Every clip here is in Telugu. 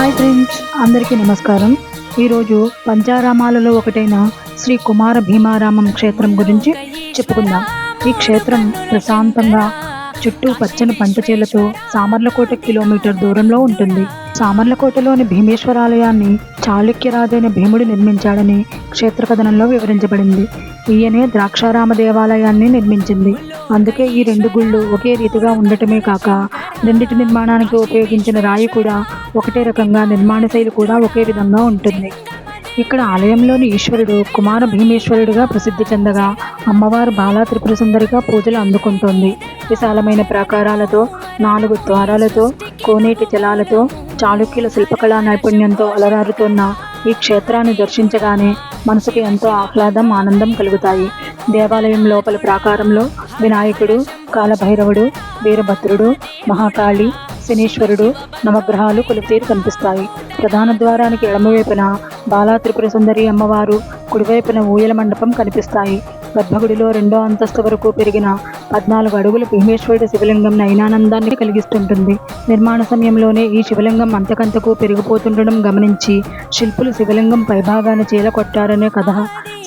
హాయ్ ఫ్రెండ్స్ అందరికీ నమస్కారం. ఈరోజు పంచారామాలలో ఒకటైన శ్రీ కుమార భీమారామం క్షేత్రం గురించి చెప్పుకుందాం. ఈ క్షేత్రం ప్రశాంతంగా చుట్టూ పచ్చని పంటచేలతో సామర్లకోట కిలోమీటర్ దూరంలో ఉంటుంది. సామర్లకోటలోని భీమేశ్వరాలయాన్ని చాళుక్యరాజైన భీముడు నిర్మించాడని క్షేత్ర కథనంలో వివరించబడింది. ఈయనే ద్రాక్షారామ దేవాలయాన్ని నిర్మించింది. అందుకే ఈ రెండు గుళ్ళు ఒకే రీతిగా ఉండటమే కాక రెండిటి నిర్మాణానికి ఉపయోగించిన రాయి కూడా ఒకటే రకంగా నిర్మాణ శైలి కూడా ఒకే విధంగా ఉంటుంది. ఇక్కడ ఆలయంలోని ఈశ్వరుడు కుమార భీమేశ్వరుడిగా ప్రసిద్ధి చెందగా అమ్మవారు బాలా త్రిపుర సుందరిగా పూజలు అందుకుంటుంది. విశాలమైన ప్రాకారాలతో నాలుగు ద్వారాలతో కోనేటి జలాలతో చాళుక్యుల శిల్పకళా నైపుణ్యంతో అలరారుతున్న ఈ క్షేత్రాన్ని దర్శించగానే మనసుకు ఎంతో ఆహ్లాదం ఆనందం కలుగుతాయి. దేవాలయం లోపల ప్రాకారంలో వినాయకుడు కాలభైరవుడు వీరభద్రుడు మహాకాళి శనీశ్వరుడు నవగ్రహాలు కొలుతీరు కనిపిస్తాయి. ప్రధాన ద్వారానికి ఎడమవైపున బాలా త్రిపుర సుందరి అమ్మవారు కుడివైపున ఊయల మండపం కనిపిస్తాయి. గర్భగుడిలో రెండో అంతస్తు వరకు పెరిగిన పద్నాలుగు అడుగుల భీమేశ్వరుడి శివలింగం నయనానందాన్ని కలిగిస్తుంటుంది. నిర్మాణ సమయంలోనే ఈ శివలింగం అంతకంతకు పెరిగిపోతుండడం గమనించి శిల్పులు శివలింగం పైభాగాన్ని చీల కొట్టారనే కథ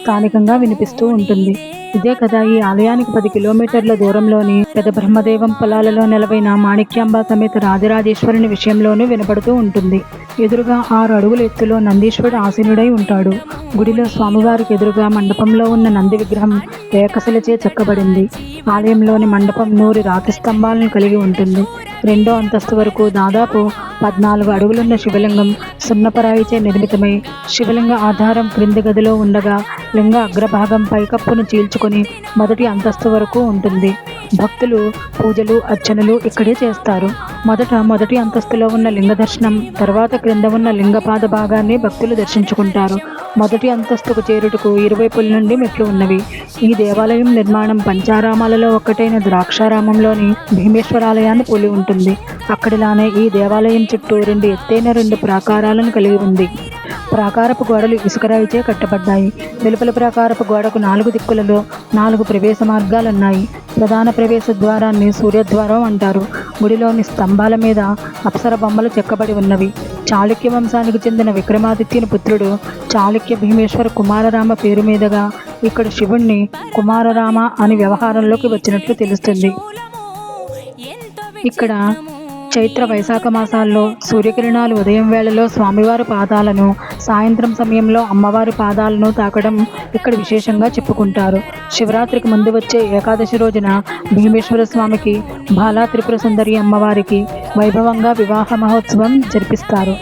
స్థానికంగా వినిపిస్తూ ఉంటుంది. ఇదే కథ ఈ ఆలయానికి పది కిలోమీటర్ల దూరంలోని పెద్ద బ్రహ్మదేవం పొలాలలో నెలవైన మాణిక్యాంబ సమేత రాజరాజేశ్వరుని విషయంలోనూ వినపడుతూ ఉంటుంది. ఎదురుగా ఆరు అడుగుల ఎత్తులో నందీశ్వరుడు ఆసీనుడై ఉంటాడు. గుడిలో స్వామివారికి ఎదురుగా మండపంలో ఉన్న నంది విగ్రహం ఏకశిలచే చెక్కబడింది. ఆలయంలోని మండపం నూరి రాతి స్తంభాలను కలిగి ఉంటుంది. రెండో అంతస్తు వరకు దాదాపు పద్నాలుగు అడుగులున్న శివలింగం సున్నపరాయిచే నిర్మితమై శివలింగ ఆధారం క్రింది గదిలో ఉండగా లింగ అగ్రభాగం పైకప్పును చీల్చుకొని మొదటి అంతస్తు వరకు ఉంటుంది. భక్తులు పూజలు అర్చనలు ఇక్కడే చేస్తారు. మొదట మొదటి అంతస్తులో ఉన్న లింగ దర్శనం తర్వాత క్రింద ఉన్న లింగపాద భాగాన్ని భక్తులు దర్శించుకుంటారు. మొదటి అంతస్తుకు చేరుటకు ఇరువైపుల నుండి మెట్లు ఉన్నవి. ఈ దేవాలయం నిర్మాణం పంచారామాలలో ఒక్కటైన ద్రాక్షారామంలోని భీమేశ్వరాలయాన్ని పోలి ఉంటుంది. అక్కడిలానే ఈ దేవాలయం చుట్టూ రెండు ఎత్తైన రెండు ప్రాకారాలను కలిగి ఉంది. ప్రాకారపు గోడలు ఇసుకరాయిచే కట్టబడ్డాయి. వెలుపల ప్రాకారపు గోడకు నాలుగు దిక్కులలో నాలుగు ప్రవేశ మార్గాలున్నాయి. ప్రధాన ప్రవేశ ద్వారాన్ని సూర్యద్వారం అంటారు. గుడిలోని స్తంభాల మీద అప్సర బొమ్మలు చెక్కబడి ఉన్నవి. చాళుక్య వంశానికి చెందిన విక్రమాదిత్యుని పుత్రుడు చాళుక్య భీమేశ్వర కుమారరామ పేరు మీదుగా ఇక్కడ శివుణ్ణి కుమారరామ అని వ్యవహారంలోకి వచ్చినట్లు తెలుస్తుంది. ఇక్కడ చైత్ర వైశాఖ మాసాల్లో సూర్యకిరణాలు ఉదయం వేళలో స్వామివారి పాదాలను సాయంత్రం సమయంలో అమ్మవారి పాదాలను తాకడం ఇక్కడ విశేషంగా చెప్పుకుంటారు. శివరాత్రికి ముందు వచ్చే ఏకాదశి రోజున భీమేశ్వర స్వామికి బాలా త్రిపుర సుందరి అమ్మవారికి వైభవంగా వివాహ మహోత్సవం జరిపిస్తారు.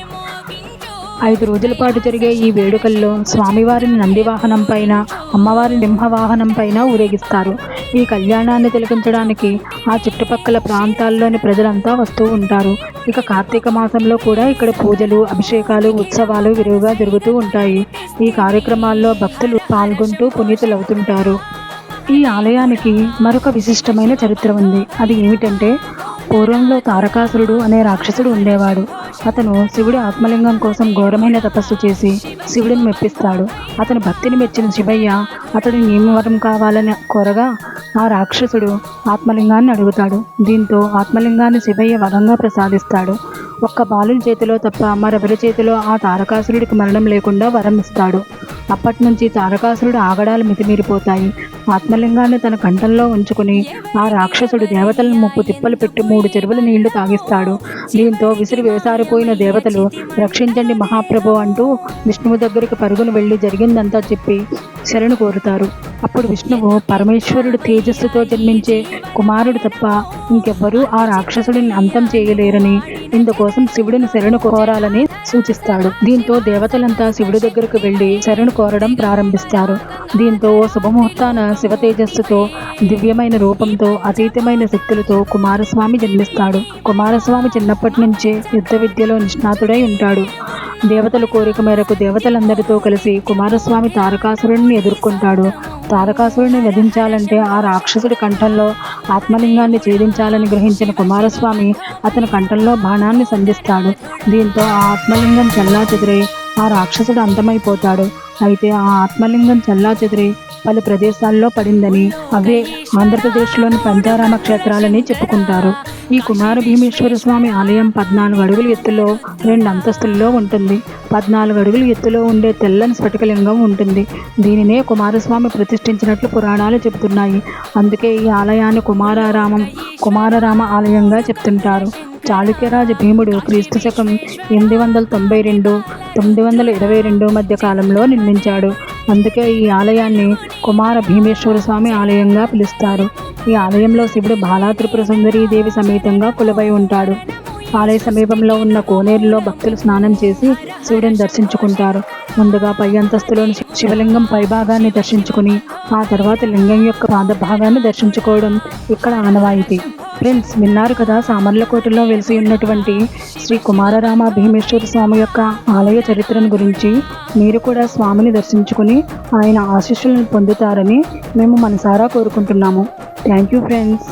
ఐదు రోజుల పాటు జరిగే ఈ వేడుకల్లో స్వామివారిని నందివాహనం పైన అమ్మవారిని సింహవాహనం పైన ఊరేగిస్తారు. ఈ కళ్యాణాన్ని తిలకించడానికి ఆ చుట్టుపక్కల ప్రాంతాల్లోని ప్రజలంతా వస్తూ ఉంటారు. ఇక కార్తీక మాసంలో కూడా ఇక్కడ పూజలు అభిషేకాలు ఉత్సవాలు విరివిగా జరుగుతూ ఉంటాయి. ఈ కార్యక్రమాల్లో భక్తులు పాల్గొంటూ పునీతులవుతుంటారు. ఈ ఆలయానికి మరొక విశిష్టమైన చరిత్ర ఉంది. అది ఏమిటంటే పూర్వంలో తారకాసురుడు అనే రాక్షసుడు ఉండేవాడు. అతను శివుడి ఆత్మలింగం కోసం ఘోరమైన తపస్సు చేసి శివుడిని మెప్పిస్తాడు. అతని భక్తిని మెచ్చిన శివయ్య అతడి నియమవరం కావాలని కోరగా ఆ రాక్షసుడు ఆత్మలింగాన్ని అడుగుతాడు. దీంతో ఆత్మలింగాన్ని శివయ్య వరంగా ప్రసాదిస్తాడు. ఒక్క బాలుని చేతిలో తప్ప మరెవరి చేతిలో ఆ తారకాసురుడికి మరణం లేకుండా వరం ఇస్తాడు. అప్పటి నుంచి తారకాసురుడు ఆగడాలు మితిమీరిపోతాయి. ఆత్మలింగాన్ని తన కంఠంలో ఉంచుకుని ఆ రాక్షసుడు దేవతలను ముప్పు తిప్పలు పెట్టి మూడు చెరువుల నీళ్ళు తాగిస్తాడు. దీంతో విసిరి వేసారిపోయిన దేవతలు రక్షించండి మహాప్రభు అంటూ విష్ణువు దగ్గరికి పరుగును వెళ్ళి జరిగిందంతా చెప్పి శరణు కోరుతారు. అప్పుడు విష్ణువు పరమేశ్వరుడు తేజస్సుతో జన్మించే కుమారుడు తప్ప ఇంకెవ్వరూ ఆ రాక్షసుడిని అంతం చేయలేరని ఇందుకోసం శివుడిని శరణు కోరాలని సూచిస్తాడు. దీంతో దేవతలంతా శివుడి దగ్గరకు వెళ్ళి శరణు కోరడం ప్రారంభిస్తారు. దీంతో ఓ శుభముహూర్తాన శివ తేజస్సుతో దివ్యమైన రూపంతో అతీతమైన శక్తులతో కుమారస్వామి జన్మిస్తాడు. కుమారస్వామి చిన్నప్పటి నుంచే యుద్ధ విద్యలో నిష్ణాతుడై ఉంటాడు. దేవతల కోరిక మేరకు దేవతలందరితో కలిసి కుమారస్వామి తారకాసురుడిని ఎదుర్కొంటాడు. తారకాసురుడిని వధించాలంటే ఆ రాక్షసుడి కంఠంలో ఆత్మలింగాన్ని ఛేదించాలని గ్రహించిన కుమారస్వామి అతని కంఠంలో బాణాన్ని సంధిస్తాడు. దీంతో ఆ ఆత్మలింగం చల్లా చెదిరై ఆ రాక్షసుడు అంతమైపోతాడు. అయితే ఆ ఆత్మలింగం చల్లా చెదిరి పలు ప్రదేశాల్లో పడిందని అవే ఆంధ్రప్రదేశ్లోని పంచారామ క్షేత్రాలని చెప్పుకుంటారు. ఈ కుమార భీమేశ్వర స్వామి ఆలయం పద్నాలుగు అడుగుల ఎత్తులో రెండు అంతస్తుల్లో ఉంటుంది. పద్నాలుగు అడుగుల ఎత్తులో ఉండే తెల్లని స్ఫటికలింగం ఉంటుంది. దీనినే కుమారస్వామి ప్రతిష్ఠించినట్లు పురాణాలు చెబుతున్నాయి. అందుకే ఈ ఆలయాన్ని కుమారారామం కుమారరామ ఆలయంగా చెప్తుంటారు. చాళుక్యరాజు భీముడు క్రీస్తు శకం ఎనిమిది వందల తొంభై రెండు తొమ్మిది వందల ఇరవై రెండు మధ్య కాలంలో నిర్మించాడు. అందుకే ఈ ఆలయాన్ని కుమార భీమేశ్వర స్వామి ఆలయంగా పిలుస్తారు. ఈ ఆలయంలో శివుడు బాలాత్రిపుర దేవి సమేతంగా కొలువై ఉంటాడు. ఆలయ సమీపంలో ఉన్న కోనేరులో భక్తులు స్నానం చేసి శివుడిని దర్శించుకుంటారు. ముందుగా పై అంతస్తులోని శివలింగం పైభాగాన్ని దర్శించుకుని ఆ తర్వాత లింగం యొక్క పాదభాగాన్ని దర్శించుకోవడం ఇక్కడ ఆనవాయితీ. ఫ్రెండ్స్ విన్నారు కదా సామర్లకోటలో వెలిసి ఉన్నటువంటి శ్రీ కుమారరామ భీమేశ్వర స్వామి యొక్క ఆలయ చరిత్రను గురించి మీరు కూడా స్వామిని దర్శించుకుని ఆయన ఆశీస్సులను పొందుతారని మేము మనసారా కోరుకుంటున్నాము. Thank you friends